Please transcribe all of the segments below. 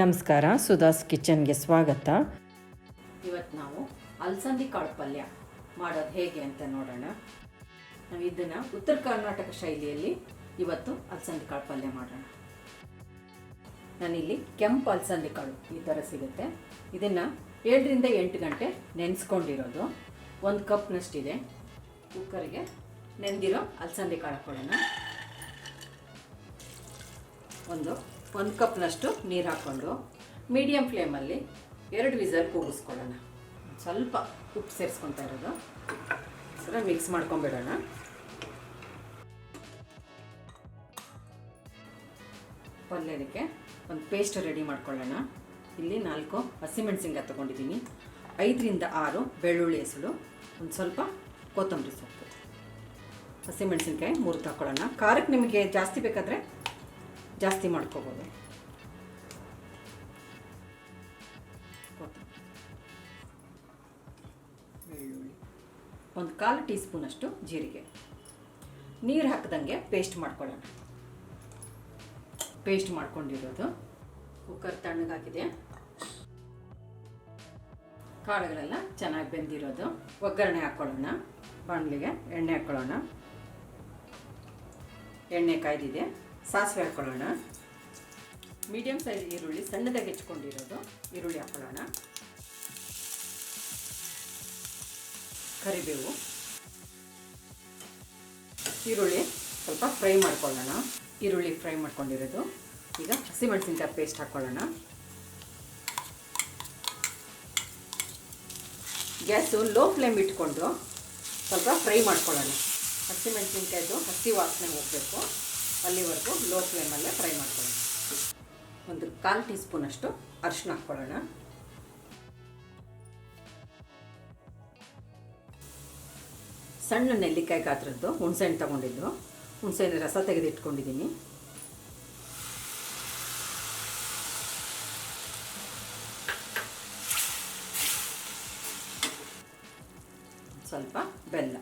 ನಮಸ್ಕಾರ ಸುಧಾಸ್ ಕಿಚನ್ಗೆ ಸ್ವಾಗತ. ಇವತ್ತು ನಾವು ಅಲಸಂದಿ ಕಾಳು ಪಲ್ಯ ಮಾಡೋದು ಹೇಗೆ ಅಂತ ನೋಡೋಣ. ನಾವು ಇದನ್ನು ಉತ್ತರ ಕರ್ನಾಟಕ ಶೈಲಿಯಲ್ಲಿ ಇವತ್ತು ಅಲಸಂದಿ ಕಾಳು ಪಲ್ಯ ಮಾಡೋಣ. ನಾನಿಲ್ಲಿ ಕೆಂಪು ಅಲಸಂದಿ ಕಾಳು ಈ ಥರ ಸಿಗುತ್ತೆ. ಇದನ್ನು ಏಳರಿಂದ ಎಂಟು ಗಂಟೆ ನೆನೆಸ್ಕೊಂಡಿರೋದು. ಒಂದು ಕಪ್ನಷ್ಟಿದೆ. ಕುಕ್ಕರ್ಗೆ ನೆನೆದಿರೋ ಅಲಸಂದಿ ಕಾಳು ಕೊಡೋಣ ಒಂದು ಒಂದು ಕಪ್ನಷ್ಟು ನೀರು ಹಾಕ್ಕೊಂಡು ಮೀಡಿಯಮ್ ಫ್ಲೇಮಲ್ಲಿ ಎರಡು ವಿಸಲ್ ಕೂಗಿಸ್ಕೊಳ್ಳೋಣ. ಸ್ವಲ್ಪ ಉಪ್ಪು ಸೇರಿಸ್ಕೊತಾ ಇರೋದು. ಸರ ಮಿಕ್ಸ್ ಮಾಡ್ಕೊಂಬಿಡೋಣ. ಪಲ್ಯದಕ್ಕೆ ಒಂದು ಪೇಸ್ಟ್ ರೆಡಿ ಮಾಡ್ಕೊಳ್ಳೋಣ. ಇಲ್ಲಿ ನಾಲ್ಕು ಹಸಿಮೆಣಸಿನ್ಕಾಯಿ ತೊಗೊಂಡಿದ್ದೀನಿ. ಐದರಿಂದ ಆರು ಬೆಳ್ಳುಳ್ಳಿ ಹೆಸಳು ಒಂದು ಸ್ವಲ್ಪ ಕೊತ್ತಂಬರಿ ಸೊಪ್ಪು. ಹಸಿಮೆಣಸಿನ್ಕಾಯಿ ಮೂರು ತಗೊಳ್ಳೋಣ ಖಾರಕ್ಕೆ ನಿಮಗೆ ಜಾಸ್ತಿ ಬೇಕಾದರೆ ಜಾಸ್ತಿ ಮಾಡ್ಕೋಬೋದು. ಒಂದು ಕಾಲು ಟೀ ಸ್ಪೂನಷ್ಟು ಜೀರಿಗೆ. ನೀರು ಹಾಕ್ದಂಗೆ ಪೇಸ್ಟ್ ಮಾಡ್ಕೊಳ್ಳೋಣ. ಪೇಸ್ಟ್ ಮಾಡ್ಕೊಂಡಿರೋದು. ಕುಕ್ಕರ್ ತಣ್ಣಗಾಗಿದೆ. ಕಾಳುಗಳೆಲ್ಲ ಚೆನ್ನಾಗಿ ಬೆಂದಿರೋದು. ಒಗ್ಗರಣೆ ಹಾಕ್ಕೊಳ್ಳೋಣ ಬಾಣಲಿಗೆ ಎಣ್ಣೆ ಹಾಕ್ಕೊಳ್ಳೋಣ ಎಣ್ಣೆ ಕಾಯ್ದಿದೆ. ಸಾಸಿವೆ ಹಾಕ್ಕೊಳ್ಳೋಣ ಮೀಡಿಯಮ್ ಸೈಜ್ ಈರುಳ್ಳಿ ಸಣ್ಣದಾಗಿ ಹೆಚ್ಕೊಂಡಿರೋದು. ಈರುಳ್ಳಿ ಹಾಕ್ಕೊಳ್ಳೋಣ ಕರಿಬೇವು. ಈರುಳ್ಳಿ ಸ್ವಲ್ಪ ಫ್ರೈ ಮಾಡ್ಕೊಳ್ಳೋಣ. ಈರುಳ್ಳಿ ಫ್ರೈ ಮಾಡ್ಕೊಂಡಿರೋದು. ಈಗ ಹಸಿಮೆಣಸಿನ್ಕಾಯಿ ಪೇಸ್ಟ್ ಹಾಕ್ಕೊಳ್ಳೋಣ ಗ್ಯಾಸು ಲೋ ಫ್ಲೇಮ್ ಇಟ್ಕೊಂಡು ಸ್ವಲ್ಪ ಫ್ರೈ ಮಾಡ್ಕೊಳ್ಳೋಣ. ಹಸಿಮೆಣಸಿನ್ಕಾಯ್ದು ಹಸಿ ವಾಸನೆ ಹೋಗಬೇಕು. ಅಲ್ಲಿವರೆಗೂ ಲೋ ಫ್ಲೇಮಲ್ಲೇ ಫ್ರೈ ಮಾಡ್ಕೊಳ್ಳೋಣ. ಒಂದು ಕಾಲು ಟೀ ಸ್ಪೂನಷ್ಟು ಅರಿಶಿನ ಹಾಕ್ಕೊಳ್ಳೋಣ. ಸಣ್ಣ ನೆಲ್ಲಿಕಾಯಿ ಗಾತ್ರದ್ದು ಹುಣಸೆಹಣ್ಣು ತಗೊಂಡಿದ್ದು. ಹುಣಸೆಹಣ್ಣು ರಸ ತೆಗೆದಿಟ್ಕೊಂಡಿದ್ದೀನಿ. ಸ್ವಲ್ಪ ಬೆಲ್ಲ.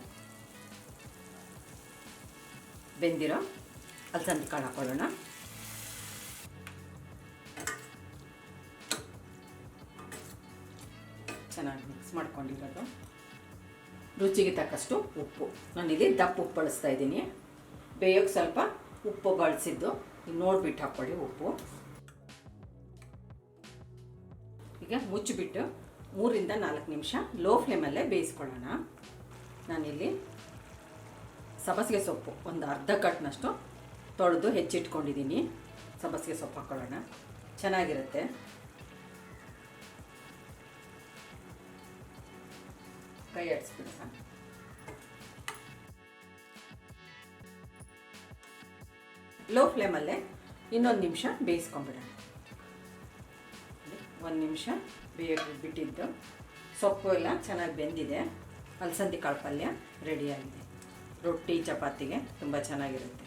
ಬೆಂದಿರೋ ಅಲಸಂದಿ ಕಾಳು ಹಾಕೊಳ್ಳೋಣ ಚೆನ್ನಾಗಿ ಮಿಕ್ಸ್ ಮಾಡ್ಕೊಂಡಿರೋದು. ರುಚಿಗೆ ತಕ್ಕಷ್ಟು ಉಪ್ಪು. ನಾನಿಲ್ಲಿ ದಪ್ಪ ಉಪ್ಪು ಬಳಸ್ತಾ ಇದ್ದೀನಿ. ಬೇಯೋಕ್ಕೆ ಸ್ವಲ್ಪ ಉಪ್ಪು ಬಳಸಿದ್ದು. ನೋಡಿಬಿಟ್ಟು ಹಾಕ್ಕೊಳ್ಳಿ ಉಪ್ಪು. ಈಗ ಮುಚ್ಚಿಬಿಟ್ಟು ಮೂರಿಂದ ನಾಲ್ಕು ನಿಮಿಷ ಲೋ ಫ್ಲೇಮಲ್ಲೇ ಬೇಯಿಸ್ಕೊಳ್ಳೋಣ. ನಾನಿಲ್ಲಿ ಸಬಸಿಗೆ ಸೊಪ್ಪು, ಒಂದು ಅರ್ಧ ಕಟ್ನಷ್ಟು ತೊಳೆದು ಹೆಚ್ಚಿಟ್ಕೊಂಡಿದ್ದೀನಿ. ಸಬ್ಬಸಿಗೆ ಸೊಪ್ಪು ಹಾಕ್ಕೊಳ್ಳೋಣ ಚೆನ್ನಾಗಿರುತ್ತೆ. ಕೈ ಆಡಿಸ್ಬಿಡೋಣ ಲೋ ಫ್ಲೇಮಲ್ಲೇ ಇನ್ನೊಂದು ನಿಮಿಷ ಬೇಯಿಸ್ಕೊಂಬಿಡೋಣ. ಒಂದು ನಿಮಿಷ ಬೇಯೋಕ್ಕೆ ಬಿಟ್ಟಿದ್ದು. ಸೊಪ್ಪು ಎಲ್ಲ ಚೆನ್ನಾಗಿ ಬೆಂದಿದೆ. ಅಲಸಂದಿ ಕಾಳು ಪಲ್ಯ ರೆಡಿಯಾಗಿದೆ ರೊಟ್ಟಿ, ಚಪಾತಿಗೆ ತುಂಬ ಚೆನ್ನಾಗಿರುತ್ತೆ.